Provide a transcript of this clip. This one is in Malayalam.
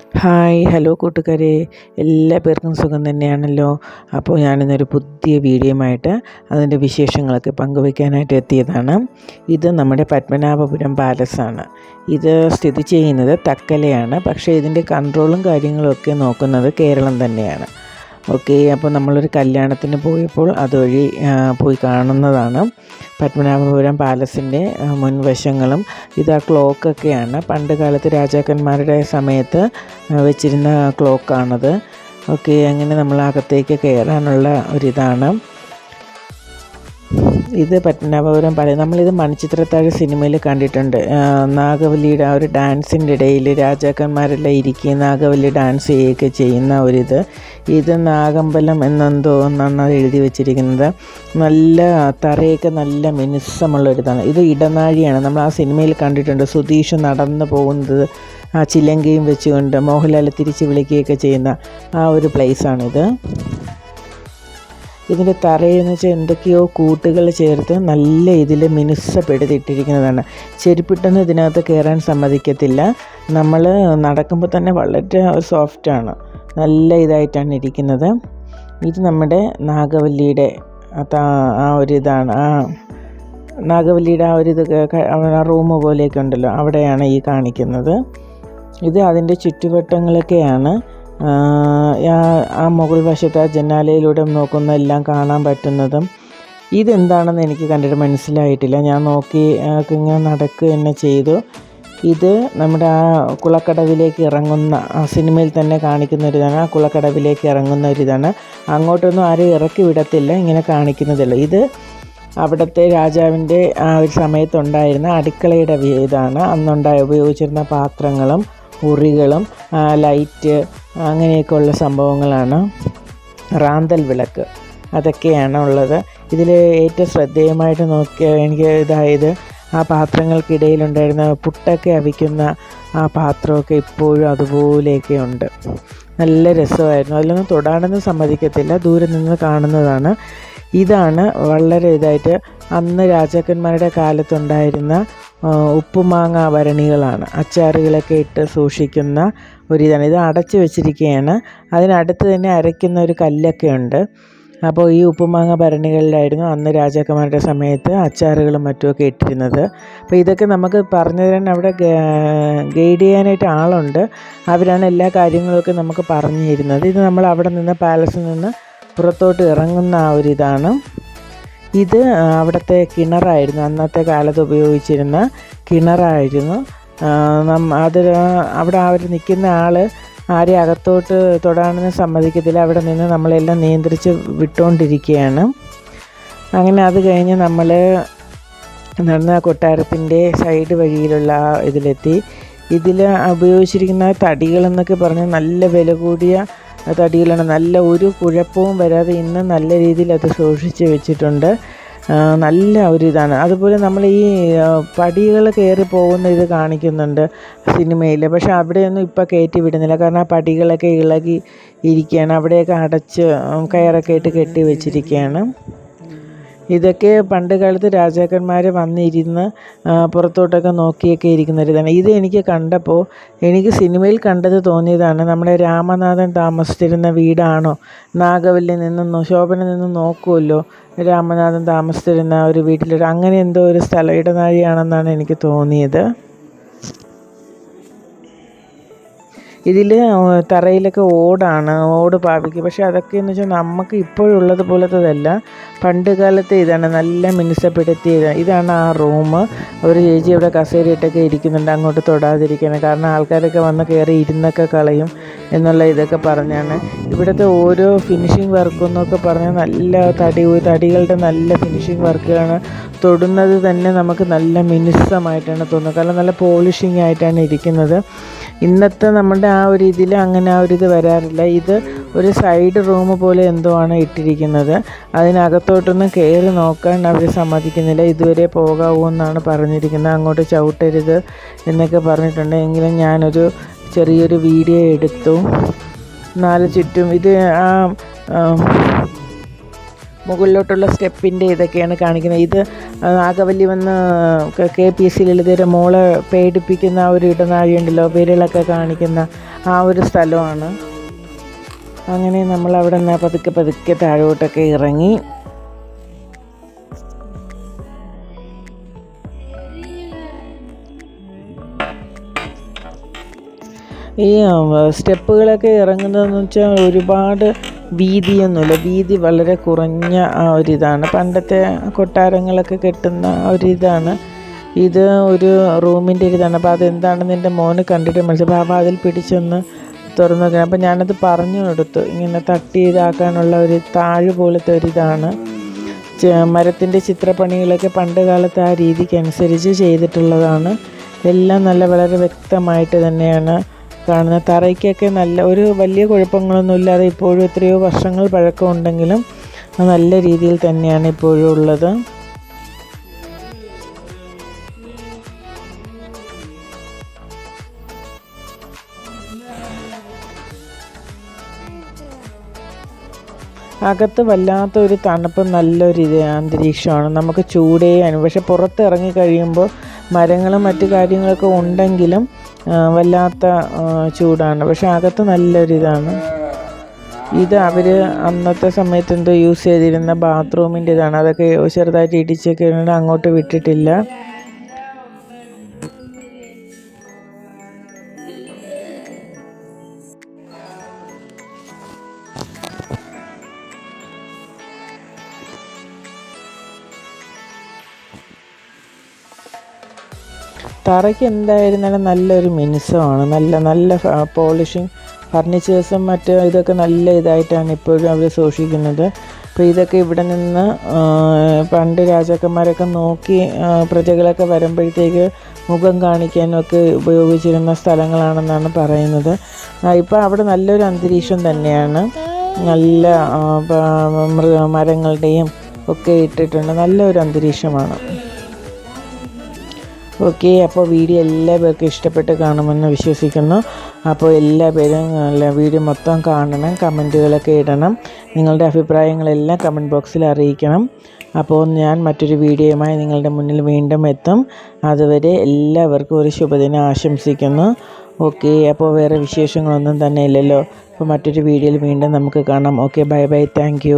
ഹായ് ഹലോ കൂട്ടുകാരെ. എല്ലാ പേർക്കും സുഖം തന്നെയാണല്ലോ. അപ്പോൾ ഞാനിന്നൊരു പുതിയ വീഡിയോയുമായിട്ട് അതിന്റെ വിശേഷങ്ങളൊക്കെ പങ്കുവയ്ക്കാനായിട്ട് എത്തിയതാണ്. ഇത് നമ്മുടെ പത്മനാഭപുരം പാലസാണ് ഇത് സ്ഥിതി ചെയ്യുന്നത് തക്കലയാണ്. പക്ഷേ ഇതിന്റെ കൺട്രോളും കാര്യങ്ങളും ഒക്കെ നോക്കുന്നത് കേരളം തന്നെയാണ്. ഓക്കെ അപ്പോൾ നമ്മളൊരു കല്യാണത്തിന് പോയപ്പോൾ അതുവഴി പോയി കാണുന്നതാണ്. പത്മനാഭപുരം പാലസിന്റെ മുൻവശങ്ങളും. ഇത് ആ ക്ലോക്കൊക്കെയാണ് പണ്ട് കാലത്ത് രാജാക്കന്മാരുടെ സമയത്ത് വെച്ചിരുന്ന ക്ലോക്കാണത്. ഓക്കെ അങ്ങനെ നമ്മൾ അകത്തേക്ക് കയറാനുള്ള ഒരിതാണ്. ഇത് പത്മനാഭപുരം പല നമ്മളിത് മണിച്ചിത്രത്താഴ് സിനിമയിൽ കണ്ടിട്ടുണ്ട്. നാഗവല്ലിയുടെ ആ ഒരു ഡാൻസിന്റെ ഇടയിൽ രാജാക്കന്മാരെല്ലാം ഇരിക്കുകയും നാഗവല്ലി ഡാൻസ് ചെയ്യുകയൊക്കെ ചെയ്യുന്ന ഒരിത്. ഇത് നാഗമ്പലം എന്നെന്തോ എന്നാണ് എഴുതി വെച്ചിരിക്കുന്നത്. നല്ല തറയൊക്കെ നല്ല മിനുസമുള്ള ഒരിതാണ്. ഇത് ഇടനാഴിയാണ്. നമ്മൾ ആ സിനിമയിൽ കണ്ടിട്ടുണ്ട്. സുധീഷ് നടന്നു പോകുന്നത് ആ ചിലങ്കയും വെച്ചുകൊണ്ട് മോഹൻലാൽ തിരിച്ച് വിളിക്കുകയൊക്കെ ചെയ്യുന്ന ആ ഒരു പ്ലേസാണിത് ഇതിന്റെ തറയെന്ന് വെച്ചാൽ എന്തൊക്കെയോ കൂട്ടുകൾ ചേർത്ത് നല്ല ഇതിൽ മിനുസപ്പെടുത്തിയിട്ടിരിക്കുന്നതാണ്. ചെരുപ്പിട്ടൊന്നും ഇതിനകത്ത് കയറാൻ സമ്മതിക്കത്തില്ല. നമ്മൾ നടക്കുമ്പോൾ തന്നെ വളരെ സോഫ്റ്റാണ് നല്ല ഇതായിട്ടാണ് ഇരിക്കുന്നത്. ഇത് നമ്മുടെ നാഗവല്ലിയുടെ ആ ഒരു ഇതാണ്. ആ നാഗവല്ലിയുടെ ആ ഒരു ഇത് റൂം പോലെയൊക്കെ ഉണ്ടല്ലോ. അവിടെയാണ് ഈ കാണിക്കുന്നത്. ഇത് അതിന്റെ ചുറ്റുവട്ടങ്ങളൊക്കെയാണ്. ആ, മുകൾ വശത്ത് ജനാലയിലൂടെ നോക്കുന്ന എല്ലാം കാണാൻ പറ്റുന്നതും ഇതെന്താണെന്ന് എനിക്ക് കണ്ടിട്ട് മനസ്സിലായിട്ടില്ല. ഞാൻ നോക്കി ഇങ്ങനെ നടക്കുക തന്നെ ചെയ്തു. ഇത് നമ്മുടെ ആ കുളക്കടവിലേക്ക് ഇറങ്ങുന്ന ആ സിനിമയിൽ തന്നെ കാണിക്കുന്ന ഒരിതാണ്. ആ കുളക്കടവിലേക്ക് ഇറങ്ങുന്ന ഒരിതാണ്. അങ്ങോട്ടൊന്നും ആരും ഇറക്കി വിടത്തില്ല ഇങ്ങനെ കാണിക്കുന്നതല്ല. ഇത് അവിടുത്തെ രാജാവിന്റെ ആ ഒരു സമയത്തുണ്ടായിരുന്ന അടുക്കളയുടെ ഇതാണ്. അന്നുണ്ടായി ഉപയോഗിച്ചിരുന്ന പാത്രങ്ങളും ഉറികളും ലൈറ്റ് അങ്ങനെയൊക്കെ ഉള്ള സംഭവങ്ങളാണ്. റാന്തൽ വിളക്ക്. അതൊക്കെയാണ് ഉള്ളത്. ഇതിൽ ഏറ്റവും ശ്രദ്ധേയമായിട്ട് നോക്കിയ എനിക്ക് ഇതായത് ആ പാത്രങ്ങൾക്കിടയിലുണ്ടായിരുന്ന പുട്ടൊക്കെ അവിക്കുന്ന ആ പാത്രമൊക്കെ ഇപ്പോഴും അതുപോലെയൊക്കെ ഉണ്ട്. നല്ല രസമായിരുന്നു. അതിലൊന്നും തൊടാനൊന്നും സമ്മതിക്കത്തില്ല. ദൂരെ നിന്ന് കാണുന്നതാണ്. ഇതാണ് വളരെ ഇതായിട്ട് അന്ന് രാജാക്കന്മാരുടെ കാലത്തുണ്ടായിരുന്ന ഉപ്പുമാങ്ങ ഭരണികളാണ്. അച്ചാറുകളൊക്കെ ഇട്ട് സൂക്ഷിക്കുന്ന ഒരിതാണ് ഇത് അടച്ചു വെച്ചിരിക്കുകയാണ്. അതിനടുത്ത് തന്നെ അരയ്ക്കുന്ന ഒരു കല്ലൊക്കെ ഉണ്ട്. അപ്പോൾ ഈ ഉപ്പുമാങ്ങ ഭരണികളിലായിരുന്നു അന്ന് രാജാക്കന്മാരുടെ സമയത്ത് അച്ചാറുകളും മറ്റുമൊക്കെ ഇട്ടിരുന്നത്. അപ്പോൾ ഇതൊക്കെ നമുക്ക് പറഞ്ഞു തരാൻ അവിടെ ഗൈഡ് ചെയ്യാനായിട്ട് ആളുണ്ട്. അവരാണ് എല്ലാ കാര്യങ്ങളൊക്കെ നമുക്ക് പറഞ്ഞു തരുന്നത് ഇത് നമ്മൾ അവിടെ നിന്ന് പാലസിൽ നിന്ന് പുറത്തോട്ട് ഇറങ്ങുന്ന ആ ഒരു ഇതാണ്. ഇത് അവിടുത്തെ കിണറായിരുന്നു. അന്നത്തെ കാലത്ത് ഉപയോഗിച്ചിരുന്ന കിണറായിരുന്നു. അത് അവിടെ അവർ നിൽക്കുന്ന ആൾ ആരെ അകത്തോട്ട് തൊടാണെന്ന് സമ്മതിക്കത്തില്ല. അവിടെ നിന്ന് നമ്മളെല്ലാം നിയന്ത്രിച്ച് വിട്ടുകൊണ്ടിരിക്കുകയാണ് അങ്ങനെ അത് കഴിഞ്ഞ് നമ്മൾ നടന്ന കൊട്ടാരത്തിന്റെ സൈഡ് വഴിയിലുള്ള ആ ഇതിലെത്തി. ഇതിൽ ഉപയോഗിച്ചിരിക്കുന്ന തടികളെന്നൊക്കെ പറഞ്ഞാൽ നല്ല വില കൂടിയ തടികളാണ് നല്ല ഒരു കുഴപ്പവും വരാതെ ഇന്ന് നല്ല രീതിയിൽ അത് സൂക്ഷിച്ച് വെച്ചിട്ടുണ്ട്. നല്ല ഒരു ഇതാണ്. അതുപോലെ നമ്മൾ ഈ പടികൾ കയറി പോകുന്ന ഇത് കാണിക്കുന്നുണ്ട് സിനിമയിൽ. പക്ഷെ അവിടെയൊന്നും ഇപ്പോൾ കയറ്റി വിടുന്നില്ല. കാരണം ആ പടികളൊക്കെ ഇളകി ഇരിക്കുകയാണ്. അവിടെയൊക്കെ അടച്ച് കയറൊക്കെ ഇട്ട് കെട്ടി വെച്ചിരിക്കുകയാണ്. ഇതൊക്കെ പണ്ട് കാലത്ത് രാജാക്കന്മാർ വന്നിരുന്ന് പുറത്തോട്ടൊക്കെ നോക്കിയൊക്കെ ഇരിക്കുന്ന ഒരു ഇതാണ്. ഇത് എനിക്ക് കണ്ടപ്പോൾ എനിക്ക് സിനിമയിൽ കണ്ടത് തോന്നിയതാണ് നമ്മുടെ രാമനാഥൻ താമസിച്ചിരുന്ന വീടാണോ? നാഗവല്ലിൽ നിന്നും ശോഭന നിന്നും നോക്കുമല്ലോ രാമനാഥൻ താമസിച്ചിരുന്ന ഒരു വീട്ടിലൊരു അങ്ങനെ എന്തോ ഒരു സ്ഥലം ഇടനാഴിയാണെന്നാണ് എനിക്ക് തോന്നിയത്. ഇതിൽ തറയിലൊക്കെ ഓടാണ് ഓട് പാപിക്ക് പക്ഷെ അതൊക്കെ എന്ന് വെച്ചാൽ നമുക്ക് ഇപ്പോഴുള്ളത് പോലത്തതല്ല. പണ്ട് കാലത്തെ ഇതാണ് നല്ല മിനുസപ്പെടുത്തിയത് ഇതാണ് ആ റൂം. ഒരു ചേച്ചി ഇവിടെ കസേരയിട്ടൊക്കെ ഇരിക്കുന്നുണ്ട് അങ്ങോട്ട് തൊടാതിരിക്കണം കാരണം ആൾക്കാരൊക്കെ വന്ന് കയറി ഇരുന്നൊക്കെ കളയും. എന്നുള്ള ഇതൊക്കെ പറഞ്ഞാണ്. ഇവിടുത്തെ ഓരോ ഫിനിഷിങ് വർക്കും എന്നൊക്കെ പറഞ്ഞാൽ നല്ല തടി തടികളുടെ നല്ല ഫിനിഷിങ് വർക്കുകളാണ് തൊടുന്നത് തന്നെ നമുക്ക് നല്ല മിനുസമായിട്ടാണ് തോന്നുന്നത്. കാരണം നല്ല പോളിഷിംഗ് ആയിട്ടാണ് ഇരിക്കുന്നത്. ഇന്നത്തെ നമ്മുടെ ആ ഒരു ഇതിൽ അങ്ങനെ ആ ഒരു ഇത് വരാറില്ല. ഇത് ഒരു സൈഡ് റൂം പോലെ എന്തോ ആണ് ഇട്ടിരിക്കുന്നത്. അതിനകത്തോട്ടൊന്നും കയറി നോക്കാൻ അവർ സമ്മതിക്കുന്നില്ല. ഇതുവരെ പോകാവൂ എന്നാണ് പറഞ്ഞിരിക്കുന്നത്. അങ്ങോട്ട് ചവിട്ടരുത് എന്നൊക്കെ പറഞ്ഞിട്ടുണ്ട്. എങ്കിലും ഞാനൊരു ചെറിയൊരു വീഡിയോ എടുത്തു. നാല് ചുറ്റും ഇത് ആ മുകളിലോട്ടുള്ള സ്റ്റെപ്പിന്റെ ഇതൊക്കെയാണ് കാണിക്കുന്നത്. ഇത് നാഗവല്ലി വന്ന് കെ പി എസ് സി ലളിതയുടെ മോളെ പേടിപ്പിക്കുന്ന ഒരു ഇടനാഴി ഉണ്ടല്ലോ വിരലൊക്കെ കാണിക്കുന്ന ആ ഒരു സ്ഥലമാണ്. അങ്ങനെ നമ്മൾ അവിടെ നിന്ന് പതുക്കെ പതുക്കെ താഴോട്ടൊക്കെ ഇറങ്ങി. ഈ സ്റ്റെപ്പുകളൊക്കെ ഇറങ്ങുന്നതെന്ന് വെച്ചാൽ ഒരുപാട് വീതിയൊന്നുമില്ല. വീതി വളരെ കുറഞ്ഞ ആ ഒരിതാണ്. പണ്ടത്തെ കൊട്ടാരങ്ങളൊക്കെ കെട്ടുന്ന ഒരിതാണ്. ഇത് ഒരു റൂമിന്റെ ഒരിതാണ്. അപ്പോൾ അതെന്താണെന്ന് എന്റെ മോന് കണ്ടിട്ട് മനസ്സിലായി. അപ്പോൾ അതിൽ പിടിച്ചൊന്ന് തുറന്നു നോക്കണം. അപ്പോൾ ഞാനത് പറഞ്ഞു കൊടുത്തു. ഇങ്ങനെ തട്ടി ഇതാക്കാനുള്ള ഒരു താഴ് പോലത്തെ ഒരിതാണ്. മരത്തിന്റെ ചിത്രപ്പണികളൊക്കെ പണ്ട് കാലത്ത് ആ രീതിക്കനുസരിച്ച് ചെയ്തിട്ടുള്ളതാണ്. എല്ലാം നല്ല വളരെ വ്യക്തമായിട്ട് തന്നെയാണ്. കാണുന്ന തറയ്ക്കൊക്കെ നല്ല ഒരു വലിയ കുഴപ്പങ്ങളൊന്നും ഇല്ലാതെ ഇപ്പോഴും എത്രയോ വർഷങ്ങൾ പഴക്കമുണ്ടെങ്കിലും നല്ല രീതിയിൽ തന്നെയാണ് ഇപ്പോഴും ഉള്ളത്. അകത്ത് വല്ലാത്ത ഒരു തണുപ്പ് നല്ലൊരു അന്തരീക്ഷമാണ്. നമുക്ക് ചൂടേ അനുഭവം പക്ഷെ പുറത്ത് ഇറങ്ങി കഴിയുമ്പോൾ മരങ്ങളും മറ്റു കാര്യങ്ങളൊക്കെ ഉണ്ടെങ്കിലും വല്ലാത്ത ചൂടാണ്. പക്ഷെ അകത്ത് നല്ലൊരിതാണ് ഇത് അവർ അന്നത്തെ സമയത്ത് എന്തോ യൂസ് ചെയ്തിരുന്ന ബാത്റൂമിന്റെ ഇതാണ്. അതൊക്കെ ചെറുതായിട്ട് ഇടിച്ചൊക്കെ അങ്ങോട്ട് വിട്ടിട്ടില്ല. തറയ്ക്ക് എന്തായിരുന്നാലും നല്ലൊരു മിനുസമാണ്. നല്ല നല്ല പോളിഷിങ് ഫർണിച്ചേഴ്സും മറ്റ് ഇതൊക്കെ നല്ല ഇതായിട്ടാണ് ഇപ്പോഴും അവർ സൂക്ഷിക്കുന്നത്. അപ്പോൾ ഇതൊക്കെ ഇവിടെ നിന്ന് പണ്ട് രാജാക്കന്മാരൊക്കെ നോക്കി പ്രജകളൊക്കെ വരുമ്പോഴത്തേക്ക് മുഖം കാണിക്കാനൊക്കെ ഉപയോഗിച്ചിരുന്ന സ്ഥലങ്ങളാണെന്നാണ് പറയുന്നത്. ഇപ്പോൾ അവിടെ നല്ലൊരു അന്തരീക്ഷം തന്നെയാണ്. നല്ല മൃഗ മരങ്ങളുടെയും ഒക്കെ ഇട്ടിട്ടുണ്ട്. നല്ലൊരു അന്തരീക്ഷമാണ്. ഓക്കെ അപ്പോൾ വീഡിയോ എല്ലാ പേർക്കും ഇഷ്ടപ്പെട്ട് കാണുമെന്ന് വിശ്വസിക്കുന്നു. അപ്പോൾ എല്ലാ പേരും വീഡിയോ മൊത്തം കാണണം കമന്റുകളൊക്കെ ഇടണം. നിങ്ങളുടെ അഭിപ്രായങ്ങളെല്ലാം കമന്റ് ബോക്സിൽ അറിയിക്കണം. അപ്പോൾ ഞാൻ മറ്റൊരു വീഡിയോയുമായി നിങ്ങളുടെ മുന്നിൽ വീണ്ടും എത്തും. അതുവരെ എല്ലാവർക്കും ഒരു ശുഭദിനം ആശംസിക്കുന്നു. ഓക്കെ അപ്പോൾ വേറെ വിശേഷങ്ങളൊന്നും തന്നെ ഇല്ലല്ലോ അപ്പോൾ മറ്റൊരു വീഡിയോയിൽ വീണ്ടും നമുക്ക് കാണാം. Okay bye bye. താങ്ക്